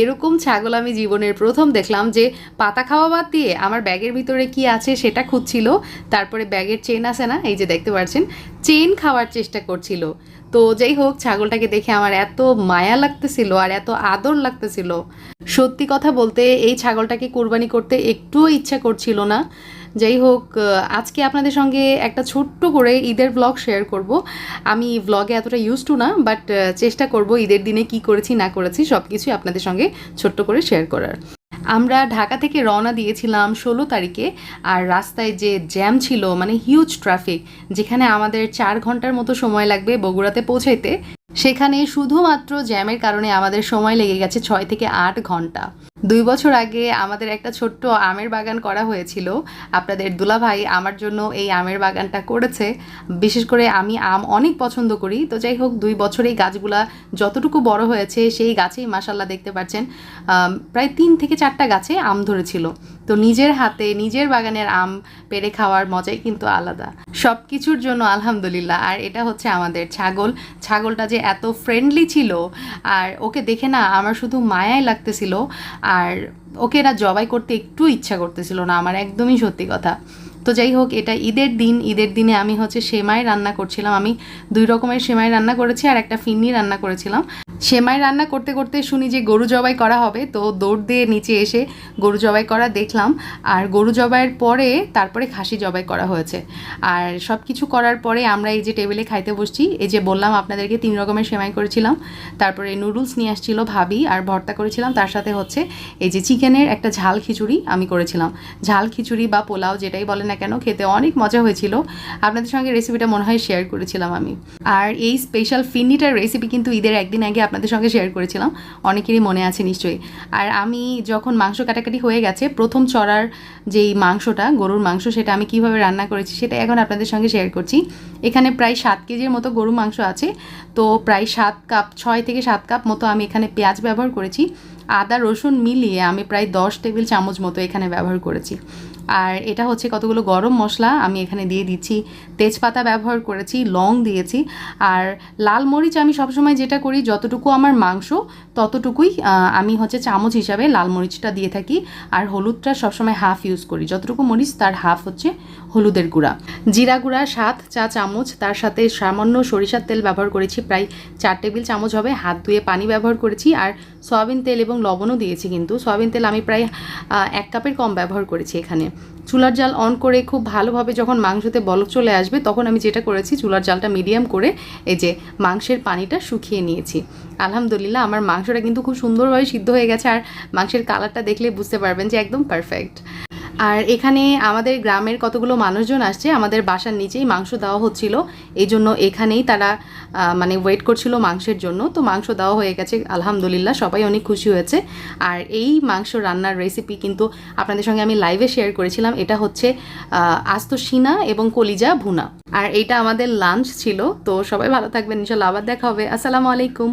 এরকম ছাগল আমি জীবনের প্রথম দেখলাম যে পাতা খাওয়া বাদ দিয়ে আমার ব্যাগের ভিতরে কি আছে সেটা খুঁজছিল। তারপরে ব্যাগের চেন আছে না, এই যে দেখতে পাচ্ছেন, চেন খাওয়ার চেষ্টা করছিল। তো যাই হোক, ছাগলটাকে দেখে আমার এত মায়া লাগতেছিল আর এত আদর লাগতেছিল। সত্যি কথা বলতে এই ছাগলটাকে কোরবানি করতে একটুও ইচ্ছা করছিল না। যাই হোক আজকে আপনাদের সঙ্গে একটা ছোট্ট করে ঈদের ব্লগ শেয়ার করব। আমি ব্লগে এতটা ইউজ টু না বাট চেষ্টা করব ঈদের দিনে কি করেছি, না করেছি সব কিছুই আপনাদের সঙ্গে ছোট্ট করে শেয়ার করার। আমরা ঢাকা থেকে রওনা দিয়েছিলাম ষোলো তারিখে, আর রাস্তায় যে জ্যাম ছিল মানে হিউজ ট্রাফিক যেখানে আমাদের চার ঘণ্টার মতো সময় লাগবে বগুড়াতে পৌঁছাইতে সেখানে শুধুমাত্র জ্যামের কারণে আমাদের সময় লেগে গেছে ছয় থেকে আট ঘণ্টা। দুই বছর আগে আমাদের একটা ছোট্ট আমের বাগান করা হয়েছিল। আপনাদের দুলাভাই আমার জন্য এই আমের বাগানটা করেছে। বিশেষ করে আমি আম অনেক পছন্দ করি। তো যাই হোক, দুই বছর গাছগুলা যতটুকু বড় হয়েছে, সেই গাছেই মাসাল্লাহ দেখতে পাচ্ছেন প্রায় তিন থেকে চারটা গাছে আম ধরেছিল। তো নিজের হাতে, নিজের বাগানের আম পেরে খাওয়ার মজাই কিন্তু আলাদা। সব কিছুর জন্য আলহামদুলিল্লাহ। আর এটা হচ্ছে আমাদের ছাগল। ছাগলটা যে এত ফ্রেন্ডলি ছিল, আর ওকে দেখে না আমার শুধু মায়াই লাগতেছিল, আর ওকে এরা জবাই করতে একটু ইচ্ছা করতেছিল না, আমার একদমই সত্যি কথা। তো যাই হোক, এটা ঈদের দিন। ঈদের দিনে আমি হচ্ছে সেমাই রান্না করছিলাম। আমি দুই রকমের সেমাই রান্না করেছি, আর একটা ফিন্নি রান্না করেছিলাম। সেমাই রান্না করতে করতে শুনি যে গরু জবাই করা হবে, তো দৌড় দিয়ে নিচে এসে গরু জবাই করা দেখলাম। আর গরু জবাইয়ের পরে তারপরে খাসি জবাই করা হয়েছে। আর সব কিছু করার পরে আমরা এই যে টেবিলে খাইতে বসছি, এই যে বললাম আপনাদেরকে তিন রকমের সেমাই করেছিলাম। তারপরে নুডলস নিয়ে আসছিল ভাবি আর ভর্তা করেছিলাম। তার সাথে হচ্ছে এই যে চিকেনের একটা ঝাল খিচুড়ি আমি করেছিলাম। ঝাল খিচুড়ি বা পোলাও যেটাই বলে না কেন, খেতে অনেক মজা হয়েছিল। আপনাদের সঙ্গে রেসিপিটা মনে হয় শেয়ার করেছিলাম আমি। আর এই স্পেশাল ফিন্নিটার রেসিপি কিন্তু ঈদের একদিন আগে আপনাদের সঙ্গে শেয়ার করেছিলাম। অনেকেরই মনে আছে নিশ্চয়ই। আর আমি যখন মাংস কাটাকাটি হয়ে গেছে, প্রথম চড়ার যেই মাংসটা, গরুর মাংস, সেটা আমি কীভাবে রান্না করেছি সেটা এখন আপনাদের সঙ্গে শেয়ার করছি। এখানে প্রায় সাত কেজির মতো গরু মাংস আছে। তো প্রায় সাত কাপ, ছয় থেকে সাত কাপ মতো আমি এখানে পেঁয়াজ ব্যবহার করেছি। আদা, রসুন মিলিয়ে আমি প্রায় দশ টেবিল চামচ মতো এখানে ব্যবহার করেছি। আর এটা হচ্ছে কতগুলো গরম মশলা, আমি এখানে দিয়ে দিচ্ছি। তেজপাতা ব্যবহার করেছি, লং দিয়েছি। আর লাল মরিচ আমি সবসময় যেটা করি, যতটুকু আমার মাংস, ততটুকুই আমি হচ্ছে চামচ হিসাবে লাল মরিচটা দিয়ে থাকি। আর হলুদটা সবসময় হাফ ইউজ করি। যতটুকু মরিচ, তার হাফ হচ্ছে হলুদের গুঁড়া। জিরা গুঁড়া সাত চা চামচ, তার সাথে সামান্য সরিষার তেল ব্যবহার করেছি। প্রায় চার টেবিল চামচ হবে। হাত ধুয়ে পানি ব্যবহার করেছি। আর সয়াবিন তেল এবং লবণও দিয়েছি কিন্তু। সয়াবিন তেল আমি প্রায় এক কাপের কম ব্যবহার করেছি এখানে। চুলার জাল অন করে খুব ভালোভাবে যখন মাংসতে বলক চলে আসবে, তখন আমি যেটা করেছি, চুলার জালটা মিডিয়াম করে এই যে মাংসের পানিটা শুকিয়ে নিয়েছি। আলহামদুলিল্লাহ, আমার মাংসটা কিন্তু খুব সুন্দরভাবে সিদ্ধ হয়ে গেছে, আর মাংসের কালারটা দেখলে বুঝতে পারবেন যে একদম পারফেক্ট আর এখানে আমাদের গ্রামের কতগুলো মানুষজন আসছে, আমাদের বাসার নিচেই মাংস দেওয়া হচ্ছিল। এই জন্য এখানেই তারা মানে ওয়েট করছিল মাংসের জন্য। তো মাংস দেওয়া হয়ে গেছে, আলহামদুলিল্লাহ, সবাই অনেক খুশি হয়েছে। আর এই মাংস রান্নার রেসিপি কিন্তু আপনাদের সঙ্গে আমি লাইভে শেয়ার করেছিলাম। এটা হচ্ছে আস্ত সিনা এবং কলিজা ভুনা। আর এইটা আমাদের লাঞ্চ ছিল। তো সবাই ভালো থাকবেন, ইনশাল্লাহ আবার দেখা হবে। আসসালামু আলাইকুম।